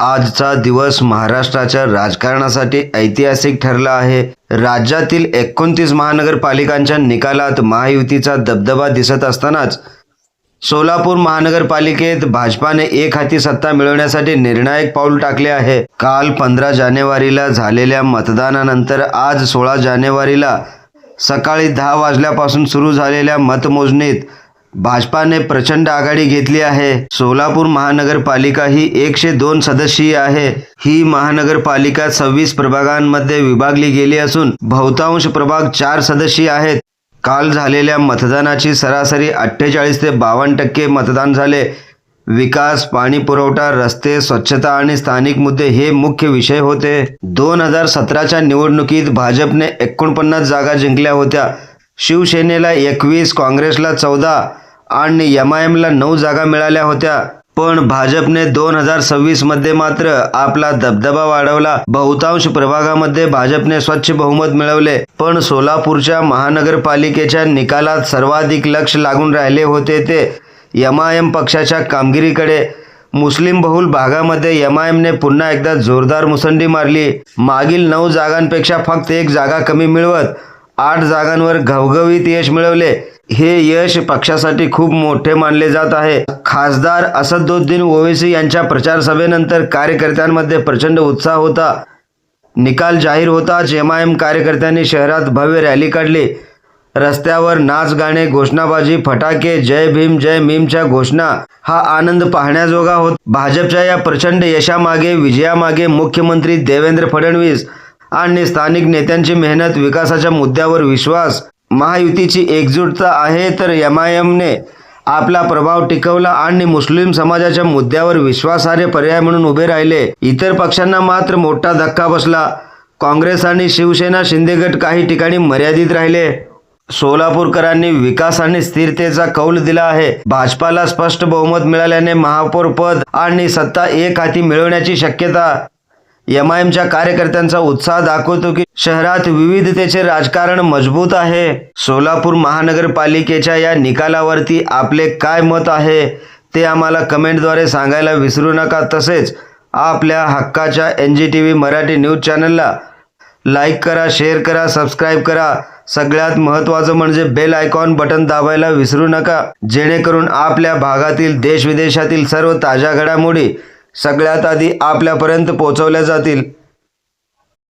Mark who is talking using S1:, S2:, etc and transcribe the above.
S1: आजचा दिवस महाराष्ट्राच्या राजकारणासाठी ऐतिहासिक ठरला आहे. राज्यातील एकोणतीस महानगरपालिकांच्या निकालात महायुतीचा दबदबा दिसत असतानाच सोलापूर महानगरपालिकेत भाजपाने एक हाती सत्ता मिळवण्यासाठी निर्णायक पाऊल टाकले आहे. काल पंधरा जानेवारीला झालेल्या मतदानानंतर आज सोळा जानेवारीला सकाळी दहा वाजल्यापासून सुरू झालेल्या मतमोजणीत भाजपाने प्रचंड आघाडी घेतली आहे. सोलापूर महानगरपालिका ही एकशे दोन सदस्यीय आहे. ही महानगरपालिका सव्वीस प्रभागांमध्ये विभागली गेली असून बहुतांश प्रभाग चार सदस्यीय आहेत. काल झालेल्या मतदानाची सरासरी अठ्ठेचाळीस ते बावन्न टक्के मतदान झाले. विकास पाणी पुरवठा रस्ते स्वच्छता आणि स्थानिक मुद्दे हे मुख्य विषय होते. दोन हजार सतराच्या निवडणुकीत भाजपने एकोणपन्नास जागा जिंकल्या होत्या. शिवसेनेला एकवीस काँग्रेसला चौदा आणि एम आय एमला नऊ जागा मिळाल्या होत्या. पण भाजपने दोन हजार सव्वीसमध्ये मात्र आपला दबदबा वाढवला. बहुतांश प्रभागामध्ये भाजपने स्वच्छ बहुमत मिळवले. पण सोलापूरच्या महानगरपालिकेच्या निकालात सर्वाधिक लक्ष लागून राहिले होते ते एम आय एम पक्षाच्या कामगिरीकडे. मुस्लिम बहुल भागामध्ये एम आय एमने पुन्हा एकदा जोरदार मुसंडी मारली. मागील नऊ जागांपेक्षा फक्त एक जागा कमी मिळवत आठ जागांवर घवघवीत यश मिळवले. हे यश पक्षासाठी खूप मोठे मानले जात आहे. खासदार असदुद्दीन ओवेसी यांच्या प्रचार सभेनंतर कार्यकर्त्यांमध्ये प्रचंड उत्साह होता. निकाल जाहीर होताच एम आय एम कार्यकर्त्यांनी शहरात भव्य रॅली काढली. रस्त्यावर नाच गाणे घोषणाबाजी फटाके जय भीम जय भीमच्या घोषणा हा आनंद पाहण्याजोगा होत. भाजपच्या या प्रचंड यशामागे विजयामागे मुख्यमंत्री देवेंद्र फडणवीस आणि स्थानिक नेत्यांची मेहनत विकासाच्या मुद्द्यावर विश्वास महायुतीची एकजूटता आहे तर एम आय एमने आपला प्रभाव टिकवला आणि मुस्लिम समाजाच्या मुद्द्यावर विश्वासार्ह पर्याय म्हणून उभे राहिले. इतर पक्षांना मात्र मोठा धक्का बसला. काँग्रेस आणि शिवसेना शिंदेगट काही ठिकाणी मर्यादित राहिले. सोलापूरकरांनी विकास आणि स्थिरतेचा कौल दिला आहे. भाजपाला स्पष्ट बहुमत मिळाल्याने महापौर पद आणि सत्ता एक हाती मिळवण्याची शक्यता एम आय एमच्या कार्यकर्त्यांचा उत्साह दाखवतो की शहरात विविधतेचे राजकारण मजबूत आहे. सोलापूर महानगरपालिकेच्या या निकालावरती आपले काय मत आहे ते आम्हाला कमेंटद्वारे सांगायला विसरू नका. तसेच आपल्या हक्काच्या N G T V Marathi news चॅनलला लाईक करा शेअर करा सबस्क्राईब करा. सगळ्यात महत्त्वाचं म्हणजे बेल आयकॉन बटन दाबायला विसरू नका. जेणेकरून आपल्या भागातील देश विदेशातील सर्व ताज्या घडामोडी सगळ्यात आधी आपल्यापर्यंत पोहोचवल्या जातील.